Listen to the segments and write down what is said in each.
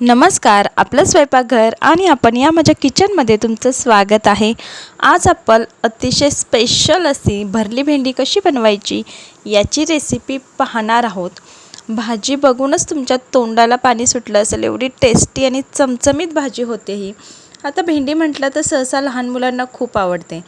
नमस्कार आपलं स्वयंपाकघर आणि आपण या माझ्या किचनमध्ये तुमचं स्वागत आहे. आज आपण अतिशय स्पेशल अशी भरली भेंडी कशी बनवायची याची रेसिपी पाहणार आहोत. भाजी बघूनच तुमच्या तोंडाला पाणी सुटलं असेल एवढी टेस्टी आणि चमचमीत भाजी होते ही. आता भेंडी म्हटलं तर सहसा लहान मुलांना खूप आवडते.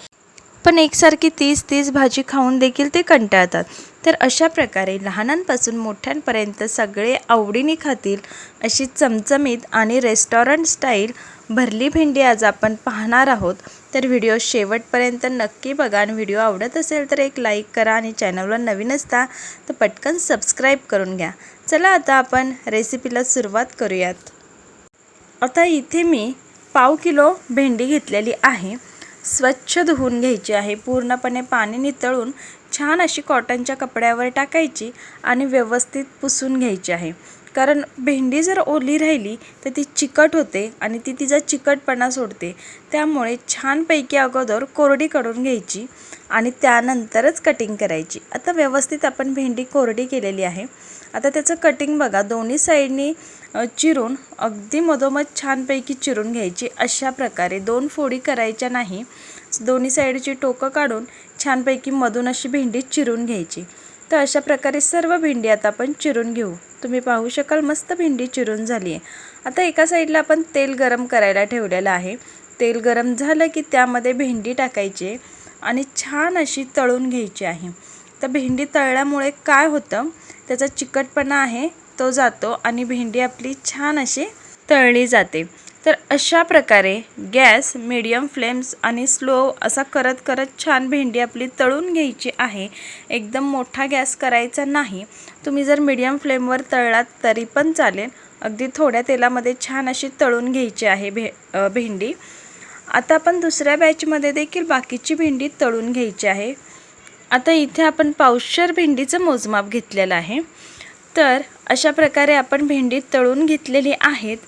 पण एकसारखी तीच तीच भाजी खाऊन देखील ते कंटाळतात. तर अशा प्रकारे लहानांपासून मोठ्यांपर्यंत सगळे आवडीने खातील अशी चमचमीत आणि रेस्टॉरंट स्टाईल भरली भेंडी आज आपण पाहणार आहोत. तर व्हिडिओ शेवटपर्यंत नक्की बघा आणि व्हिडिओ आवडत असेल तर एक लाईक करा आणि चॅनलवर नवीन असता तर पटकन सबस्क्राईब करून घ्या. चला आता आपण रेसिपीला सुरुवात करूयात. आता इथे मी पाव किलो भेंडी घेतलेली आहे. स्वच्छ धुवून घ्यायची आहे. पूर्णपणे पाणी नितळून छान अशी कॉटनच्या कपड्यावर टाकायची आणि व्यवस्थित पुसून घ्यायची आहे. कारण भेंडी जर ओली राहिली तर ती चिकट होते आणि ती तिचा चिकटपणा सोडते. त्यामुळे छानपैकी अगोदर कोरडी काढून घ्यायची आणि त्यानंतरच कटिंग करायची. आता व्यवस्थित आपण भेंडी कोरडी केलेली आहे. आता त्याचं कटिंग बघा. दोन्ही साईडनी चिरून अगदी मधोमध छानपैकी चिरून घ्यायची. अशा प्रकारे दोन फोडी करायच्या नाही. दोन्ही साईडची टोकं काढून छानपैकी मधून अशी भेंडी चिरून घ्यायची. तर अशा प्रकारे सर्व भेंडी आता आपण चिरून घेऊ. तुम्ही पाहू शकाल मस्त भेंडी चिरून झाली आहे. आता एका साईडला आपण तेल गरम करायला ठेवलेलं आहे. तेल गरम झालं की त्यामध्ये भेंडी टाकायची आणि छान अशी तळून घ्यायची आहे. तर भेंडी तळल्यामुळे काय होतं? त्याचा चिकटपणा आहे तो जातो आणि भेंडी आपली छान अशी तळली जाते. तर अशा प्रकारे गॅस मीडियम फ्लेम्स आणि स्लो असा करत करत छान भेंडी आपली तळून घ्यायची आहे. एकदम मोठा गॅस करायचा नाही. तुम्ही जर मीडियम फ्लेमवर तळलात तरी पण चालेल. अगदी थोड्या तेलामध्ये छान अशी तळून घ्यायची आहे भे भेंडी. आता आपण दुसऱ्या बॅचमध्ये देखील बाकीची भेंडी तळून घ्यायची आहे. आता इथे आपण पावशर भेंडीचं मोजमाप घेतलेलं आहे. तर अशा प्रकारे आपण भेंडी तळून घेतलेली आहेत.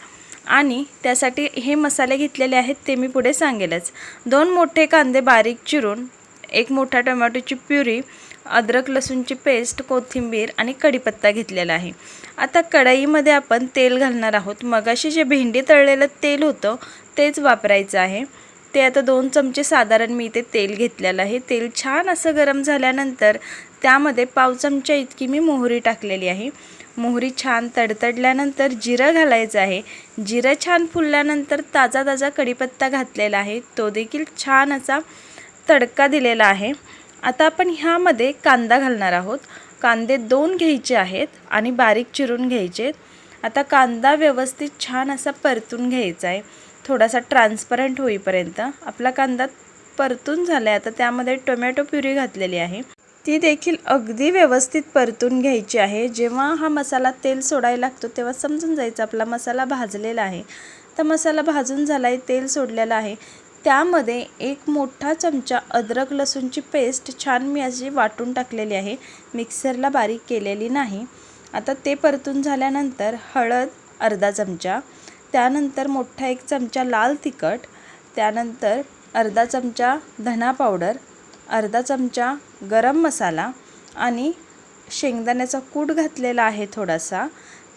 आणि त्यासाठी हे मसाले घेतलेले आहेत ते मी पुढे सांगेलच. दोन मोठे कांदे बारीक चिरून एक मोठा टोमॅटोची प्युरी अद्रक लसूणची पेस्ट कोथिंबीर आणि कढीपत्ता घेतलेला आहे. आता कढईमध्ये आपण तेल घालणार आहोत. मगाशी जे भेंडी तळलेलं तेल होतं तेच वापरायचं आहे. ते आता दोन चमचे साधारण मी इथे तेल घेतलेलं आहे. तेल छान असं गरम झाल्यानंतर त्यामध्ये पाव चमचा इतकी मी मोहरी टाकलेली आहे. मोहरी छान तडतडल्यानंतर जिरं घालायचं आहे. जिरं छान फुलल्यानंतर ताजा ताजा कढीपत्ता घातलेला आहे. तो देखील छान असा तडका दिलेला आहे. आता आपण ह्यामध्ये कांदा घालणार आहोत. कांदे दोन घ्यायचे आहेत आणि बारीक चिरून घ्यायचे आता कांदा व्यवस्थित छान असा परतून घ्यायचा आहे. थोडासा ट्रान्सपरंट होईपर्यंत. आपला कांदा परतून झाला आहे आता त्यामध्ये टोमॅटो प्युरी घातलेली आहे. ती देखील अगदी व्यवस्थित परतून घ्यायची आहे. जेव्हा हा मसाला तेल सोडायला लागतो तेव्हा समजून जायचं आपला मसाला भाजलेला आहे. तर मसाला भाजून झाला आहे तेल सोडलेलं आहे. त्यामध्ये एक मोठा चमचा अद्रक लसूणची पेस्ट छान मी अशी वाटून टाकलेली आहे. मिक्सरला बारीक केलेली नाही. आता ते परतून झाल्यानंतर हळद अर्धा चमचा त्यानंतर मोठा एक चमचा लाल तिखट त्यानंतर अर्धा चमचा धना पावडर अर्धा चमचा गरम मसाला आणि शेंगदाण्याचा कूट घातलेला आहे थोडासा.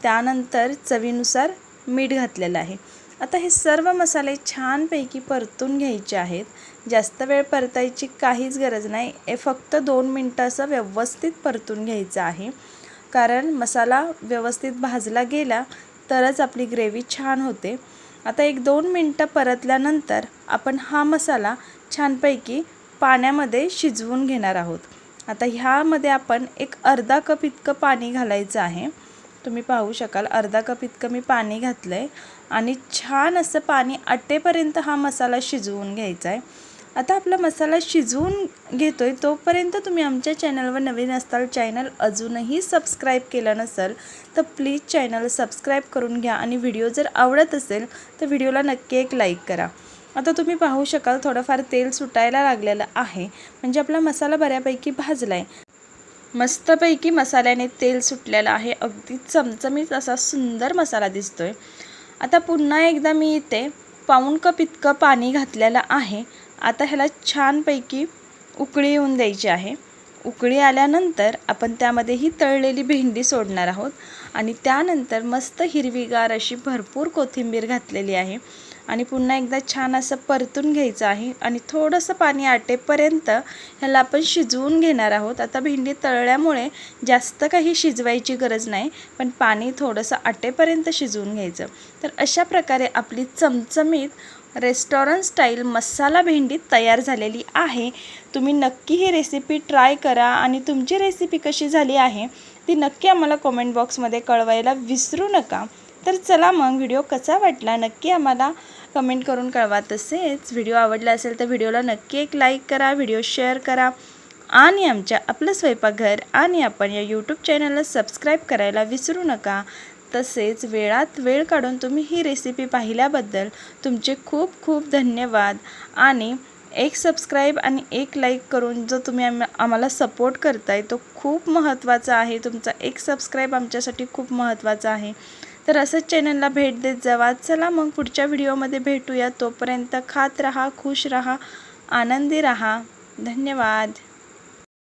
त्यानंतर चवीनुसार मीठ घातलेलं आहे. आता हे सर्व मसाले छानपैकी परतून घ्यायचे आहेत. जास्त वेळ परतायची काहीच गरज नाही. हे फक्त दोन मिनटं असं व्यवस्थित परतून घ्यायचं आहे. कारण मसाला व्यवस्थित भाजला गेला तरच आपली ग्रेव्ही छान होते. आता एक दोन मिनटं परतल्यानंतर आपण हा मसाला छानपैकी पाण्यामध्ये शिजवून घेणार आहोत. आता ह्यामध्ये आपण एक अर्धा कप इतकं पाणी घालायचं आहे. तुम्ही पाहू शकाल अर्धा कप इतकं मी पाणी घातलं आहे आणि छान असं पाणी आटेपर्यंत हा मसाला शिजवून घ्यायचा आहे आता आपला मसाला शिजवून घेतो आहे तोपर्यंत तुम्ही आमच्या चॅनलवर नवीन असताल चॅनल अजूनही सबस्क्राईब केलं नसेल तर प्लीज चॅनल सबस्क्राईब करून घ्या आणि व्हिडिओ जर आवडत असेल तर व्हिडिओला नक्की एक लाईक करा. आता तुम्ही पाहू शकाल थोडंफार तेल सुटायला लागलेलं आहे म्हणजे आपला मसाला बऱ्यापैकी भाजला आहे मस्तपैकी मसाल्याने तेल सुटलेलं आहे अगदी चमचमीत असा सुंदर मसाला दिसतोय. आता पुन्हा एकदा मी इथे पाऊण कप इतकं पाणी घातलेलं आहे. आता ह्याला छानपैकी उकळी येऊन द्यायची आहे. उकळी आल्यानंतर आपण त्यामध्ये ही तळलेली भेंडी सोडणार आहोत. आणि त्यानंतर मस्त हिरवीगार अशी भरपूर कोथिंबीर घातलेली आहे. आणि पुन्हा एकदा छान असं परतून घ्यायचं आहे. आणि थोडंसं पाणी आटेपर्यंत ह्याला आपण शिजवून घेणार आहोत. आता भेंडी तळल्यामुळे जास्त काही शिजवायची गरज नाही पण पाणी थोडंसं आटेपर्यंत शिजवून घ्यायचं. तर अशा प्रकारे आपली चमचमीत रेस्टॉरंट स्टाईल मसाला भेंडी तयार झालेली आहे. तुम्ही नक्की ही रेसिपी ट्राय करा आणि तुमची रेसिपी कशी झाली आहे ती नक्की आम्हाला कॉमेंट बॉक्समध्ये कळवायला विसरू नका. तर चला मग व्हिडिओ कसा वाटला नक्की आम्हाला कमेंट करून कळवा. तसेच व्हिडिओ आवडला असेल तर व्हिडिओला नक्की एक लाईक करा व्हिडिओ शेअर करा आणि आमच्या आपलं स्वयंपाकघर आणि आपण या यूट्यूब चॅनलला सबस्क्राईब करायला विसरू नका. तसेच वेळात वेळ काढून तुम्ही ही रेसिपी पाहिल्याबद्दल तुमचे खूप खूप धन्यवाद. आणि एक सबस्क्राईब आणि एक लाईक करून जो तुम्ही आम आम्हाला सपोर्ट करताय तो खूप महत्त्वाचा आहे. तुमचा एक सबस्क्राईब आमच्यासाठी खूप महत्त्वाचा आहे. तर असंच चॅनलला भेट देत जावा. चला मग पुढच्या व्हिडिओमध्ये भेटूया. तोपर्यंत खात राहा खुश राहा आनंदी राहा. धन्यवाद.